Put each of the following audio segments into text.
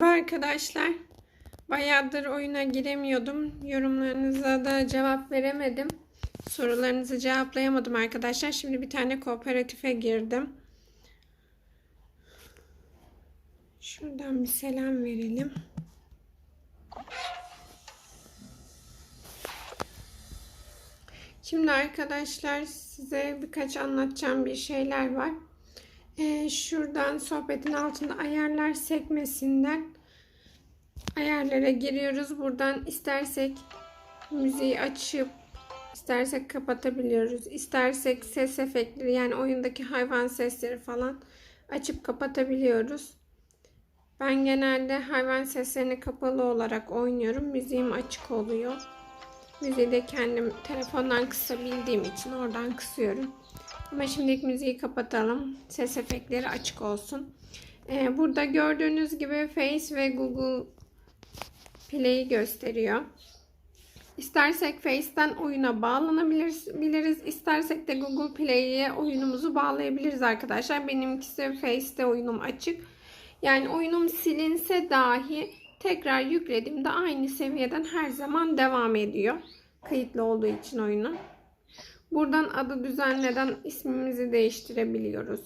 Arkadaşlar. Bayağıdır oyuna giremiyordum. Yorumlarınıza da cevap veremedim. Sorularınızı cevaplayamadım arkadaşlar. Şimdi bir tane kooperatife girdim. Şuradan bir selam verelim. Şimdi arkadaşlar size birkaç anlatacağım bir şeyler var. Ee, şuradan sohbetin altında ayarlar sekmesinden ayarlara giriyoruz. Buradan istersek müziği açıp istersek kapatabiliyoruz. İstersek ses efektleri yani oyundaki hayvan sesleri falan açıp kapatabiliyoruz. Ben genelde hayvan seslerini kapalı olarak oynuyorum. Müziğim açık oluyor. Müziği de kendim telefondan kısabildiğim için oradan kısıyorum. Ama şimdilik müziği kapatalım. Ses efektleri açık olsun. Ee, burada gördüğünüz gibi Face ve Google Play'i gösteriyor. İstersek Face'ten oyuna bağlanabiliriz. İstersek de Google Play'e oyunumuzu bağlayabiliriz arkadaşlar. Benimkisi Face'te oyunum açık. Yani oyunum silinse dahi tekrar yüklediğimde aynı seviyeden her zaman devam ediyor. Kayıtlı olduğu için oyunu. Buradan adı düzenleden ismimizi değiştirebiliyoruz.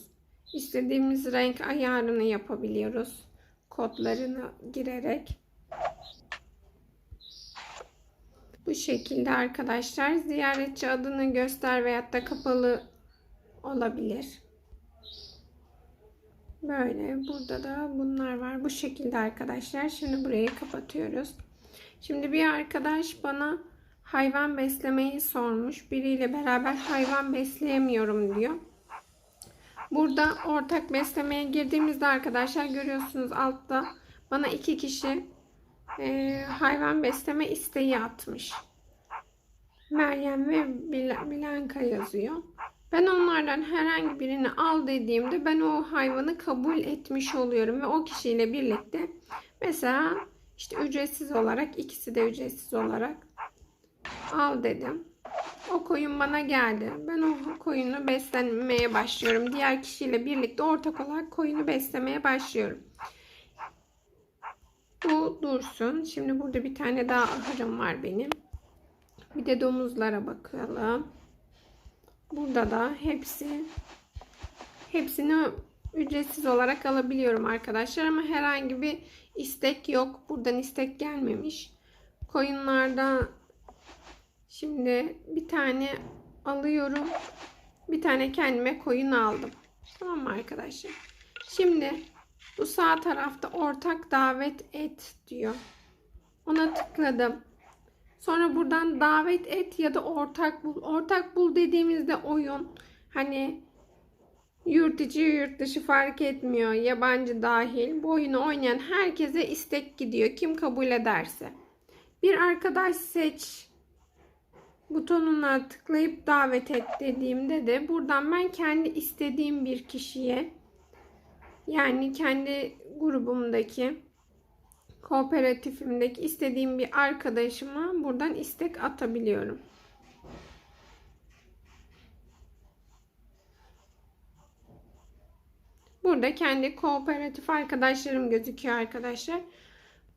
İstediğimiz renk ayarını yapabiliyoruz. Kodlarını girerek. Bu şekilde arkadaşlar ziyaretçi adını göster veyahut da kapalı olabilir. Böyle burada da bunlar var. Bu şekilde arkadaşlar. Şimdi burayı kapatıyoruz. Şimdi bir arkadaş bana hayvan beslemeyi sormuş. Biriyle beraber hayvan besleyemiyorum diyor. Burada ortak beslemeye girdiğimizde arkadaşlar görüyorsunuz altta bana iki kişi e, hayvan besleme isteği atmış. Meryem ve Bilanka yazıyor. Ben onlardan herhangi birini al dediğimde ben o hayvanı kabul etmiş oluyorum ve o kişiyle birlikte mesela işte ücretsiz olarak ikisi de ücretsiz olarak al dedim. O koyun bana geldi. Ben o koyunu beslemeye başlıyorum. Diğer kişiyle birlikte ortak olarak koyunu beslemeye başlıyorum. Bu dursun. Şimdi burada bir tane daha ahırım var benim. Bir de domuzlara bakalım. Burada da hepsi hepsini ücretsiz olarak alabiliyorum arkadaşlar ama herhangi bir istek yok. Buradan istek gelmemiş. Koyunlarda şimdi bir tane alıyorum. Bir tane kendime koyun aldım. Tamam mı arkadaşlar? Şimdi bu sağ tarafta ortak davet et diyor. Ona tıkladım. Sonra buradan davet et ya da ortak bul. Ortak bul dediğimizde oyun hani yurt içi yurt dışı fark etmiyor. Yabancı dahil. Bu oyunu oynayan herkese istek gidiyor. Kim kabul ederse. Bir arkadaş seç butonuna tıklayıp davet et dediğimde de buradan ben kendi istediğim bir kişiye yani kendi grubumdaki kooperatifimdeki istediğim bir arkadaşıma buradan istek atabiliyorum. Burada kendi kooperatif arkadaşlarım gözüküyor arkadaşlar.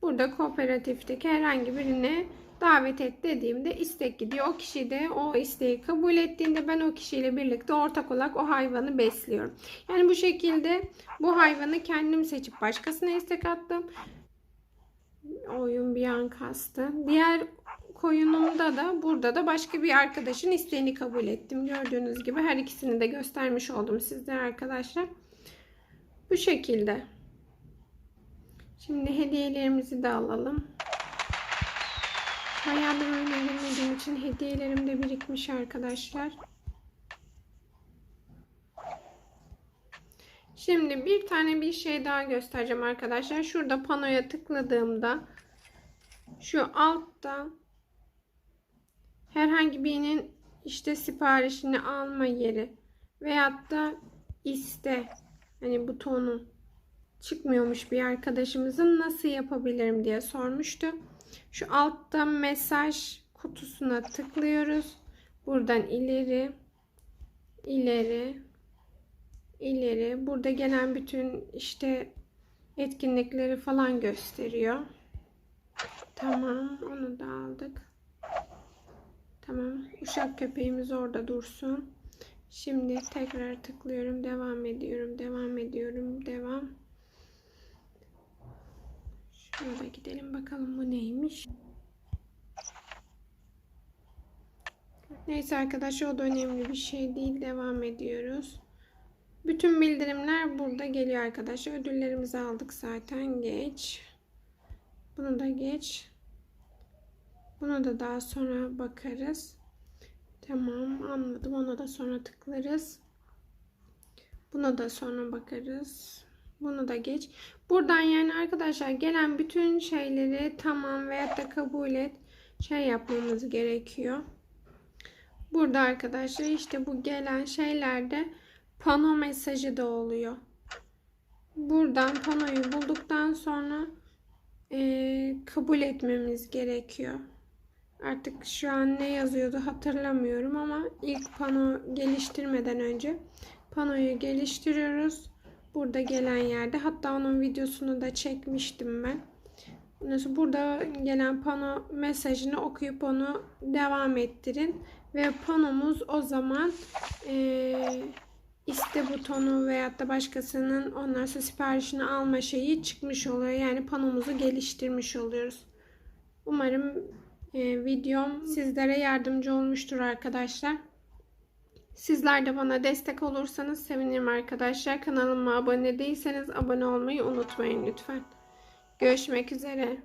Burada kooperatifteki herhangi birine davet et dediğimde istek gidiyor. O kişi de o isteği kabul ettiğinde ben o kişiyle birlikte ortak olarak o hayvanı besliyorum. Yani bu şekilde bu hayvanı kendim seçip başkasına istek attım. Oyun bir an kastı. Diğer koyunumda da burada da başka bir arkadaşın isteğini kabul ettim. Gördüğünüz gibi her ikisini de göstermiş oldum sizlere arkadaşlar. Bu şekilde. Şimdi hediyelerimizi de alalım. Bayağıdır oyuna girmediğim için hediyelerim de birikmiş arkadaşlar. Şimdi bir tane bir şey daha göstereceğim arkadaşlar. Şurada panoya tıkladığımda şu altta herhangi birinin işte siparişini alma yeri veyahut da iste hani butonu çıkmıyormuş bir arkadaşımızın nasıl yapabilirim diye sormuştu. Şu altta mesaj kutusuna tıklıyoruz. Buradan ileri ileri ileri burada gelen bütün işte etkinlikleri falan gösteriyor. Tamam, onu da aldık. Tamam, uşak köpeğimiz orada dursun. Şimdi tekrar tıklıyorum, devam ediyorum, devam ediyorum, devam. Şurada gidelim bakalım bu neymiş. Neyse arkadaşlar o da önemli bir şey değil. Devam ediyoruz. Bütün bildirimler burada geliyor arkadaşlar. Ödüllerimizi aldık zaten. Geç. Bunu da geç. Bunu da daha sonra bakarız. Tamam anladım. Ona da sonra tıklarız. Buna da sonra bakarız. Bunu da geç. Buradan yani arkadaşlar gelen bütün şeyleri tamam veyahut da kabul et şey yapmamız gerekiyor. Burada arkadaşlar işte bu gelen şeylerde pano mesajı da oluyor. Buradan panoyu bulduktan sonra eee, kabul etmemiz gerekiyor. Artık şu an ne yazıyordu hatırlamıyorum ama ilk pano geliştirmeden önce panoyu geliştiriyoruz. Burada gelen yerde hatta onun videosunu da çekmiştim ben. Burada gelen pano mesajını okuyup onu devam ettirin ve panomuz o zaman eee iste butonu veyahut da başkasının ondan sonra siparişini alma şeyi çıkmış oluyor. Yani panomuzu geliştirmiş oluyoruz. Umarım e, videom sizlere yardımcı olmuştur arkadaşlar. Sizler de bana destek olursanız sevinirim arkadaşlar. Kanalıma abone değilseniz abone olmayı unutmayın lütfen. Görüşmek üzere.